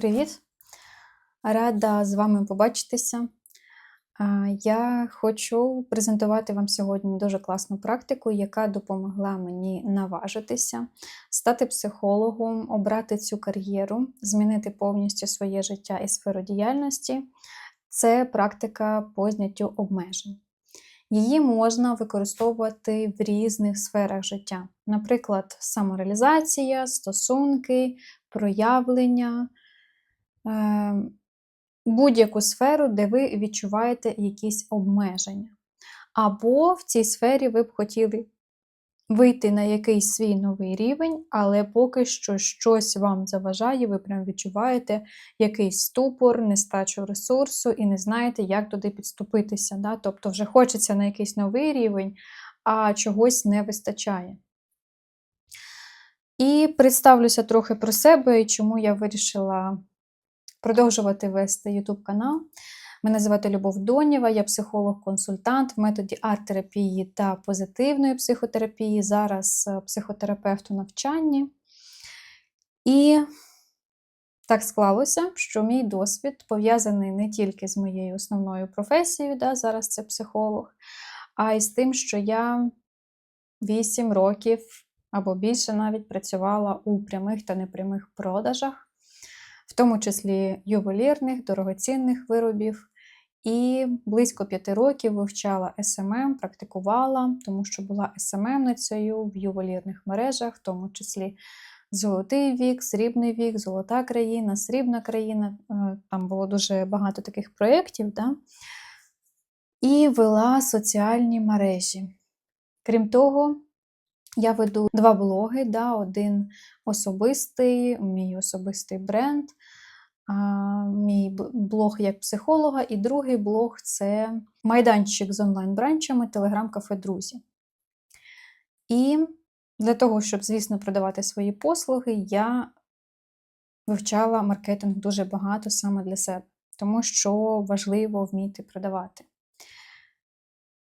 Привіт! Рада з вами побачитися. Я хочу презентувати вам сьогодні дуже класну практику, яка допомогла мені наважитися, стати психологом, обрати цю кар'єру, змінити повністю своє життя і сферу діяльності. Це практика по зняттю обмежень. Її можна використовувати в різних сферах життя, наприклад, самореалізація, стосунки, проявлення, будь-яку сферу, де ви відчуваєте якісь обмеження. Або в цій сфері ви б хотіли вийти на якийсь свій новий рівень, але поки що щось вам заважає, ви прям відчуваєте якийсь ступор, нестачу ресурсу і не знаєте, як туди підступитися. Да? Тобто вже хочеться на якийсь новий рівень, а чогось не вистачає. І представлюся трохи про себе і чому я вирішила продовжувати вести YouTube канал. Мене звати Любов Донєва, я психолог-консультант в методі арт-терапії та позитивної психотерапії. Зараз е, психотерапевт у навчанні. І так склалося, що мій досвід пов'язаний не тільки з моєю основною професією, да, зараз це психолог, а й з тим, що я 8 років або більше навіть працювала у прямих та непрямих продажах в тому числі ювелірних, дорогоцінних виробів. І близько п'яти років вивчала СММ, практикувала, тому що була СММницею в ювелірних мережах, в тому числі Золотий вік, Срібний вік, Золота країна, Срібна країна. Е, там було дуже багато таких проєктів. Да? І вела соціальні мережі. Крім того, я веду два блоги, да, один особистий, мій особистий бренд, а, мій блог як психолога, і другий блог це майданчик з онлайн-бранчами Телеграм-кафе Друзі. І для того, щоб, звісно, продавати свої послуги, я вивчала маркетинг дуже багато саме для себе, тому що важливо вміти продавати.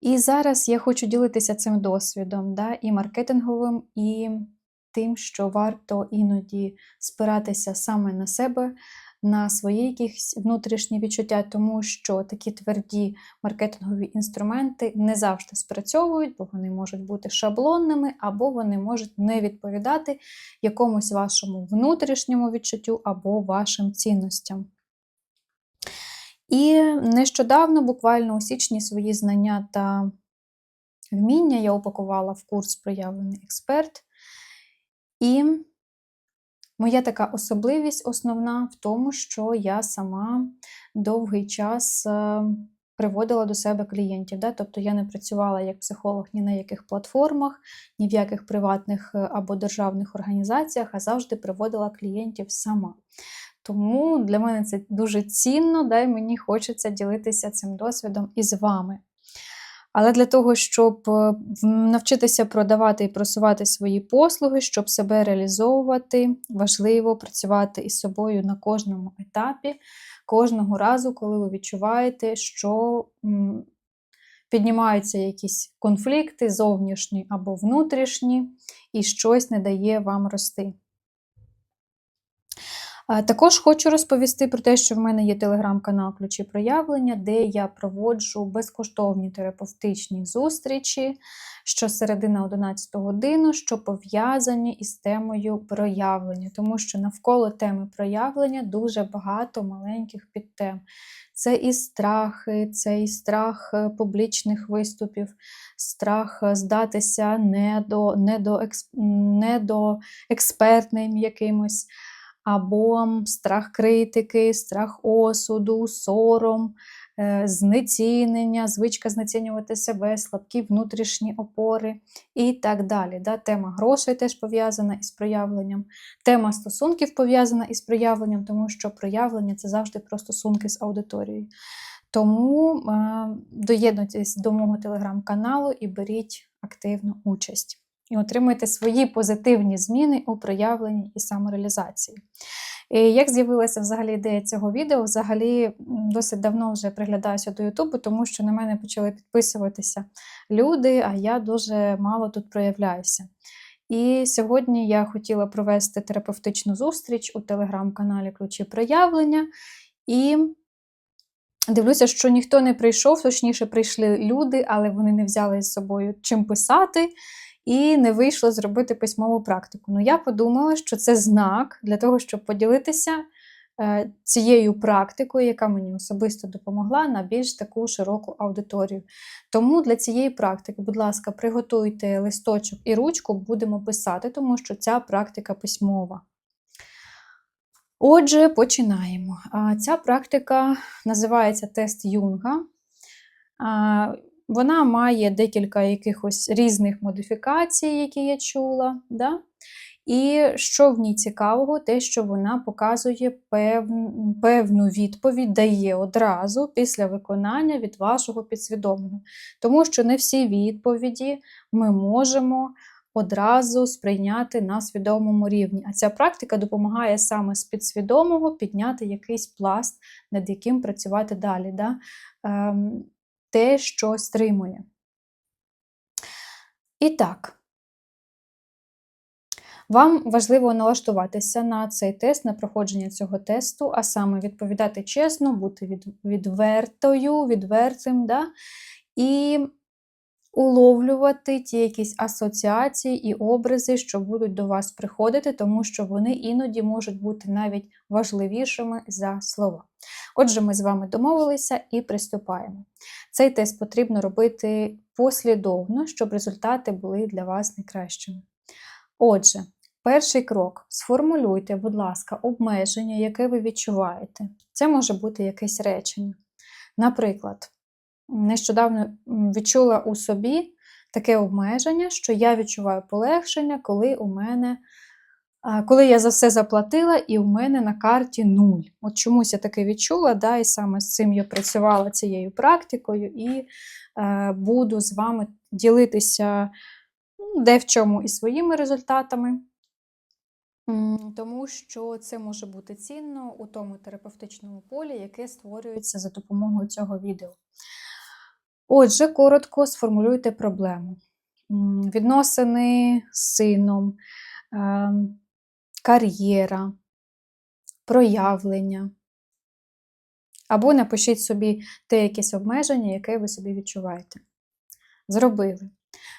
І зараз я хочу ділитися цим досвідом, да, і маркетинговим, і тим, що варто іноді спиратися саме на себе, на свої якісь внутрішні відчуття, тому що такі тверді маркетингові інструменти не завжди спрацьовують, бо вони можуть бути шаблонними, або вони можуть не відповідати якомусь вашому внутрішньому відчуттю або вашим цінностям. І нещодавно, буквально у січні, свої знання та вміння я упакувала в курс проявлений експерт. І моя така особливість основна в тому, що я сама довгий час е, приводила до себе клієнтів. Да? Тобто я не працювала як психолог ні на яких платформах, ні в яких приватних е, або державних організаціях, а завжди приводила клієнтів сама. Тому для мене це дуже цінно, да, і мені хочеться ділитися цим досвідом із вами. Але для того, щоб е, навчитися продавати і просувати свої послуги, щоб себе реалізовувати, важливо працювати із собою на кожному етапі, кожного разу, коли ви відчуваєте, що піднімаються якісь конфлікти, зовнішні або внутрішні, і щось не дає вам рости. Також хочу розповісти про те, що в мене є телеграм-канал Ключі проявлення, де я проводжу безкоштовні терапевтичні зустрічі щосереди на 11 годину, що пов'язані із темою проявлення, тому що навколо теми проявлення дуже багато маленьких підтем. Це і страхи, це і страх е, публічних виступів, страх е, здатися недо, недо, недо якимось або страх критики, страх осуду, сором, е, знецінення, звичка знецінювати себе, слабкі внутрішні опори і так далі. Да? Тема грошей теж пов'язана із проявленням, тема стосунків пов'язана із проявленням, тому що проявлення це завжди про стосунки з аудиторією. Тому е, доєднуйтесь до мого телеграм-каналу і беріть активну участь і отримуєте свої позитивні зміни у проявленні і самореалізації. І Як з'явилася взагалі ідея цього відео? Взагалі досить давно вже приглядаюся до Ютубу, тому що на мене почали підписуватися люди, а я дуже мало тут проявляюся. І сьогодні я хотіла провести терапевтичну зустріч у телеграм-каналі Ключі проявлення. І дивлюся, що ніхто не прийшов, точніше, прийшли люди, але вони не взяли з собою чим писати, і не вийшло зробити письмову практику. Ну, я подумала, що це знак для того, щоб поділитися е, цією практикою, яка мені особисто допомогла на більш таку широку аудиторію. Тому для цієї практики, будь ласка, приготуйте листочок і ручку, будемо писати, тому що ця практика письмова. Отже, починаємо. Ця практика називається тест Юнга. Вона має декілька якихось різних модифікацій, які я чула. Да? І що в ній цікавого, те, що вона показує певну, певну відповідь, дає одразу після виконання від вашого підсвідомого. Тому що не всі відповіді ми можемо одразу сприйняти на свідомому рівні. А ця практика допомагає саме з підсвідомого підняти якийсь пласт, над яким працювати далі. Да? Те, що стримує. І так, вам важливо налаштуватися на цей тест, на проходження цього тесту, а саме відповідати чесно, бути відвертою, відвертим, да? і уловлювати ті якісь асоціації і образи, що будуть до вас приходити, тому що вони іноді можуть бути навіть важливішими за слова. Отже, ми з вами домовилися і приступаємо. Цей тест потрібно робити послідовно, щоб результати були для вас найкращими. Отже, перший крок: сформулюйте, будь ласка, обмеження, яке ви відчуваєте. Це може бути якесь речення. Наприклад, нещодавно відчула у собі таке обмеження, що я відчуваю полегшення, коли у мене. Коли я за все заплатила, і у мене на карті нуль. От чомусь я таке відчула, да, і саме з цим я працювала цією практикою, і е, буду з вами ділитися ну, де в чому і своїми результатами, тому що це може бути цінно у тому терапевтичному полі, яке створюється за допомогою цього відео. Отже, коротко сформулюйте проблему. Відносини з сином, ем, кар'єра, проявлення. Або напишіть собі те якесь обмеження, яке ви собі відчуваєте. Зробили.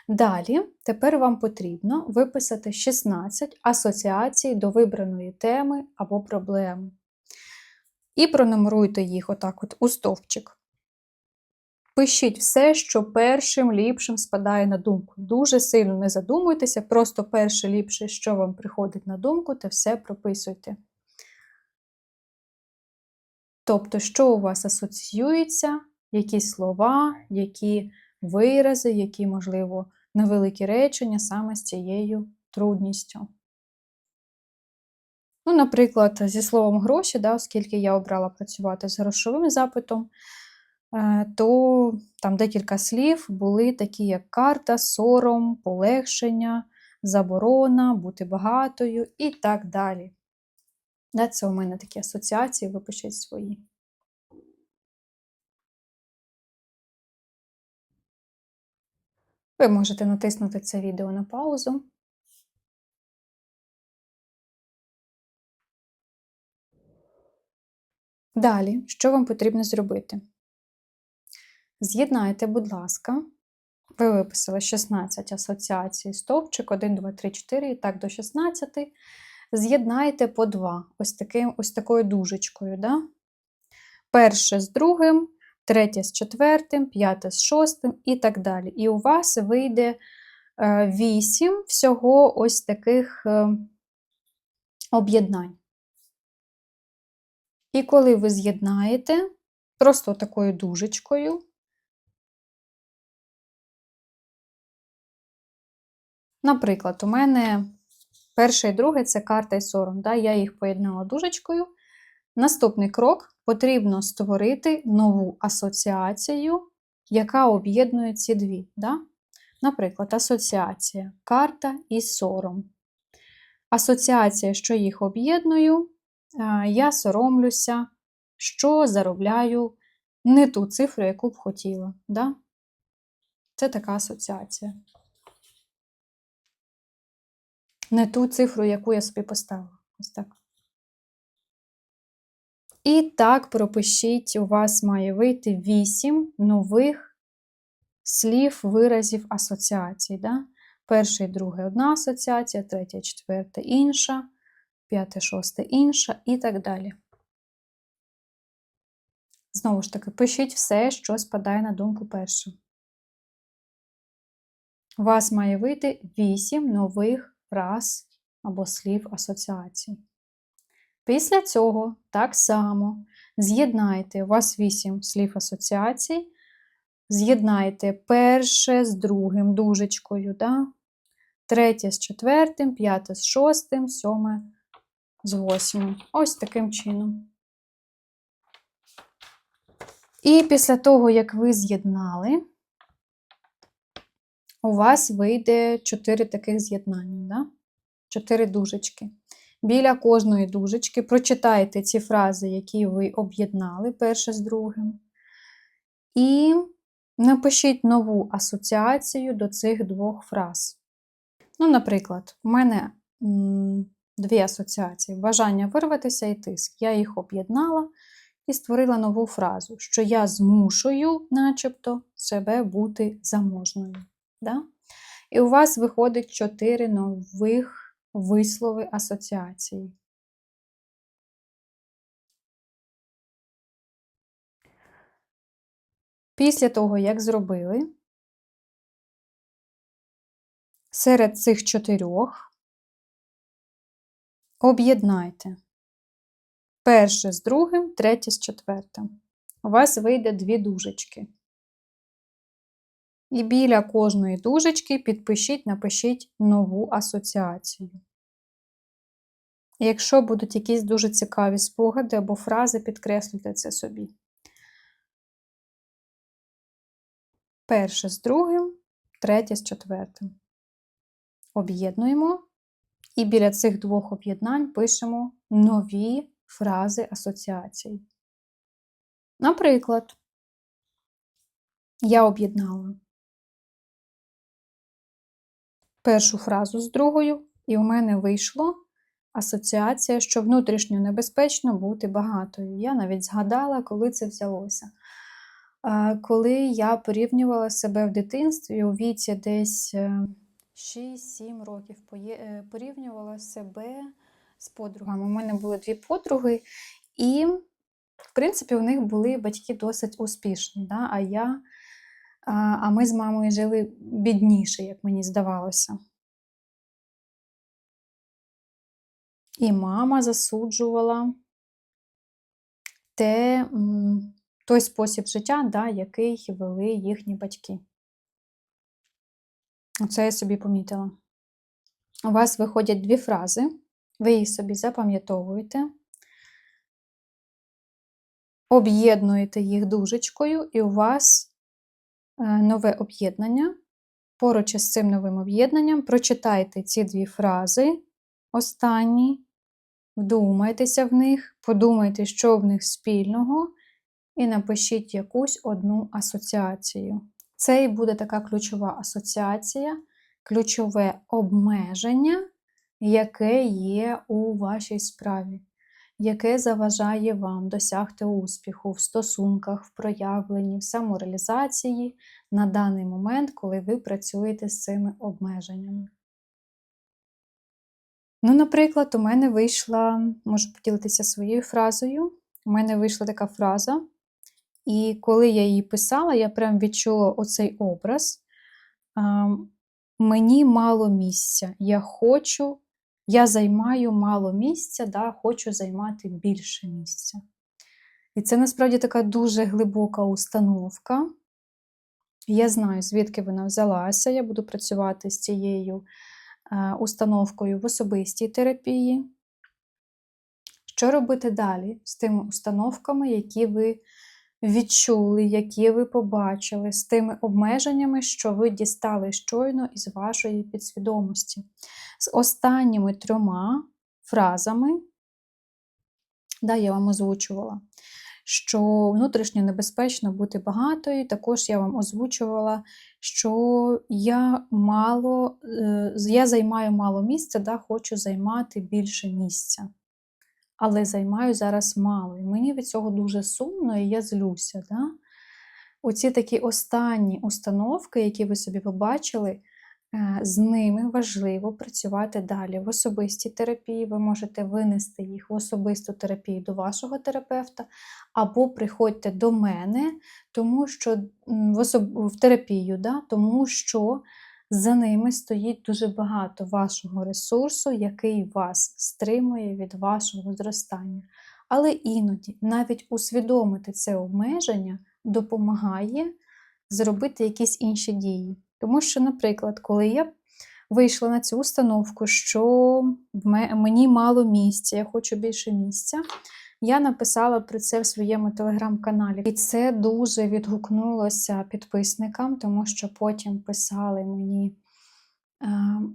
Далі, тепер вам потрібно виписати 16 асоціацій до вибраної теми або проблеми. І пронумеруйте їх отак от у стовпчик. Пишіть все, що першим ліпшим спадає на думку. Дуже сильно не задумуйтеся, просто перше ліпше, що вам приходить на думку, те все прописуйте. Тобто, що у вас асоціюється, які слова, які вирази, які, можливо, невеликі речення саме з цією трудністю. Ну, Наприклад, зі словом гроші, да, оскільки я обрала працювати з грошовим запитом. Е, то там декілька слів були такі, як карта, сором, полегшення, заборона, бути багатою і так далі. Це у мене такі асоціації, випишіть свої. Ви можете натиснути це відео на паузу. Далі, що вам потрібно зробити? З'єднайте, будь ласка, ви виписали 16 асоціацій, стовпчик, 1, 2, 3, 4, і так до 16. З'єднайте по 2, ось таким, ось такою дужечкою. Да? Перше з другим, третє з четвертим, п'яте з шостим і так далі. І у вас вийде 8 е, всього ось таких е, об'єднань. І коли ви з'єднаєте, просто такою дужечкою, Наприклад, у мене перше і друге це карта і сором. Да? Я їх поєднала дужечкою. Наступний крок потрібно створити нову асоціацію, яка об'єднує ці дві. Да? Наприклад, асоціація карта і сором. Асоціація, що їх об'єдную, я соромлюся, що заробляю не ту цифру, яку б хотіла. Да? Це така асоціація. Не ту цифру, яку я собі поставила. Ось так. І так пропишіть, у вас має вийти 8 нових слів, виразів, асоціацій. Да? Перший, другий одна асоціація, третя, четверта інша, п'яте, шосте інша і так далі. Знову ж таки, пишіть все, що спадає на думку перше. У вас має вийти 8 нових фраз або слів асоціацій. Після цього так само з'єднайте у вас 8 слів асоціацій, з'єднайте перше з другим дужечкою, да? третє з четвертим, п'яте з шостим, сьоме з восьмим. Ось таким чином. І після того, як ви з'єднали, у вас вийде 4 таких з'єднання, да? 4 дужечки. Біля кожної дужечки прочитайте ці фрази, які ви об'єднали перше з другим. І напишіть нову асоціацію до цих двох фраз. Ну, наприклад, у мене дві асоціації: бажання вирватися і тиск. Я їх об'єднала і створила нову фразу, що я змушую, начебто, себе бути заможною. Да? І у вас виходить чотири нових вислови асоціації. Після того, як зробили, серед цих чотирьох об'єднайте перше з другим, третє з четвертим. У вас вийде дві дужечки. І біля кожної дужечки підпишіть, напишіть нову асоціацію. Якщо будуть якісь дуже цікаві спогади або фрази, підкреслюйте це собі. Перше з другим, третє з четвертим. Об'єднуємо. І біля цих двох об'єднань пишемо нові фрази асоціацій. Наприклад, я об'єднала першу фразу з другою, і у мене вийшло асоціація, що внутрішньо небезпечно бути багатою. Я навіть згадала, коли це взялося. Коли я порівнювала себе в дитинстві у віці десь 6-7 е, років, е, порівнювала себе з подругами. У мене були дві подруги, і, в принципі, у них були батьки досить успішні. Да? А я а ми з мамою жили бідніше, як мені здавалося. І мама засуджувала те, той спосіб життя, да, який вели їхні батьки. Оце я собі помітила. У вас виходять дві фрази, ви їх собі запам'ятовуєте, об'єднуєте їх дужечкою, і у вас нове об'єднання. Поруч із цим новим об'єднанням прочитайте ці дві фрази останні, вдумайтеся в них, подумайте, що в них спільного, і напишіть якусь одну асоціацію. Це і буде така ключова асоціація, ключове обмеження, яке є у вашій справі яке заважає вам досягти успіху в стосунках, в проявленні, в самореалізації на даний момент, коли ви працюєте з цими обмеженнями. Ну, наприклад, у мене вийшла, можу поділитися своєю фразою. У мене вийшла така фраза, і коли я її писала, я прям відчула оцей образ. Мені мало місця. Я хочу я займаю мало місця, да, хочу займати більше місця. І це насправді така дуже глибока установка. Я знаю, звідки вона взялася. Я буду працювати з цією е, установкою в особистій терапії. Що робити далі з тими установками, які ви відчули, які ви побачили, з тими обмеженнями, що ви дістали щойно із вашої підсвідомості. З останніми трьома фразами, да, я вам озвучувала, що внутрішньо небезпечно бути багатою. Також я вам озвучувала, що я мало, е, я займаю мало місця, да, хочу займати більше місця. Але займаю зараз мало. І мені від цього дуже сумно, і я злюся. Да? Оці такі останні установки, які ви собі побачили, з ними важливо працювати далі. В особистій терапії ви можете винести їх в особисту терапію до вашого терапевта, або приходьте до мене, тому що в, особ... в терапію, да? тому що за ними стоїть дуже багато вашого ресурсу, який вас стримує від вашого зростання. Але іноді навіть усвідомити це обмеження допомагає зробити якісь інші дії. Тому що, наприклад, коли я вийшла на цю установку, що мені мало місця, я хочу більше місця, я написала про це в своєму телеграм-каналі. І це дуже відгукнулося підписникам, тому що потім писали мені е,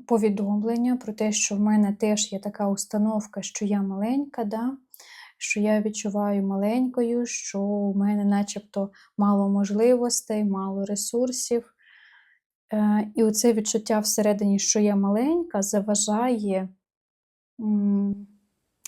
повідомлення про те, що в мене теж є така установка, що я маленька, да? що я відчуваю маленькою, що у мене начебто мало можливостей, мало ресурсів. Е, І оце відчуття всередині, що я маленька, заважає,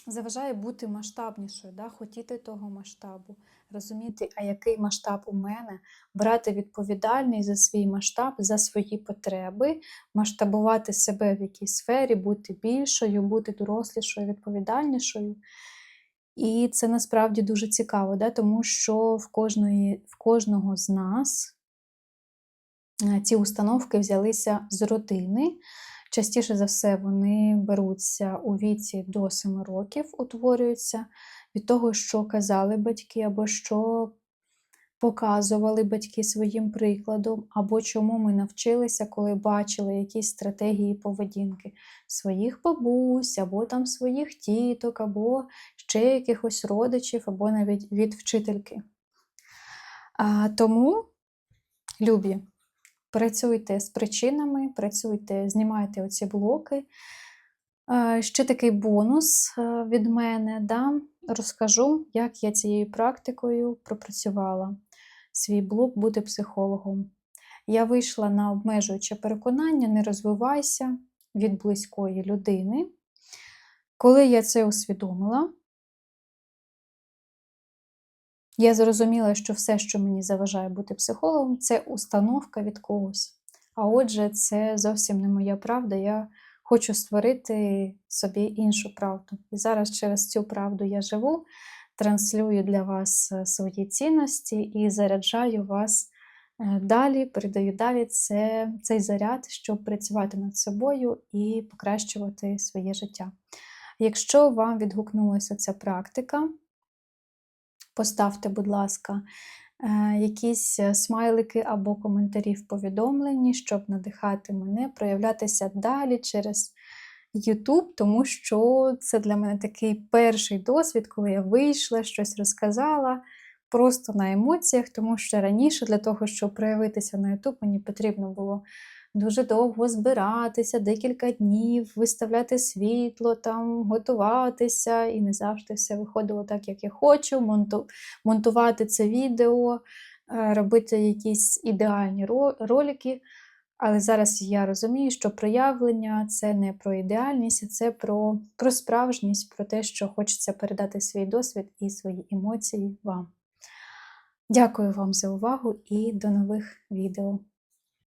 заважає бути масштабнішою, да? хотіти того масштабу, розуміти, а який масштаб у мене, брати відповідальність за свій масштаб, за свої потреби, масштабувати себе в якійсь сфері, бути більшою, бути дорослішою, відповідальнішою. І це насправді дуже цікаво, да? тому що в, кожної, в кожного з нас ці установки взялися з родини. Частіше за все, вони беруться у віці до 7 років, утворюються від того, що казали батьки, або що показували батьки своїм прикладом, або чому ми навчилися, коли бачили якісь стратегії поведінки своїх бабусь, або там своїх тіток, або ще якихось родичів, або навіть від вчительки. А, тому, любі, працюйте з причинами, працюйте, знімайте оці блоки. Е, Ще такий бонус е, від мене. Да? Розкажу, як я цією практикою пропрацювала свій блок бути психологом. Я вийшла на обмежуюче переконання, не розвивайся від близької людини. Коли я це усвідомила, я зрозуміла, що все, що мені заважає бути психологом, це установка від когось. А отже, це зовсім не моя правда. Я хочу створити собі іншу правду. І зараз через цю правду я живу, транслюю для вас е, свої цінності і заряджаю вас е, далі, передаю далі це, цей заряд, щоб працювати над собою і покращувати своє життя. Якщо вам відгукнулася ця практика, поставте, будь ласка, е, якісь смайлики або коментарі в повідомленні, щоб надихати мене, проявлятися далі через YouTube, тому що це для мене такий перший досвід, коли я вийшла, щось розказала. Просто на емоціях, тому що раніше для того, щоб проявитися на YouTube, мені потрібно було дуже довго збиратися, декілька днів, виставляти світло, там, готуватися, і не завжди все виходило так, як я хочу, монту, монтувати це відео, е, робити якісь ідеальні ролики. Але зараз я розумію, що проявлення це не про ідеальність, а це про, про справжність, про те, що хочеться передати свій досвід і свої емоції вам. Дякую вам за увагу і до нових відео.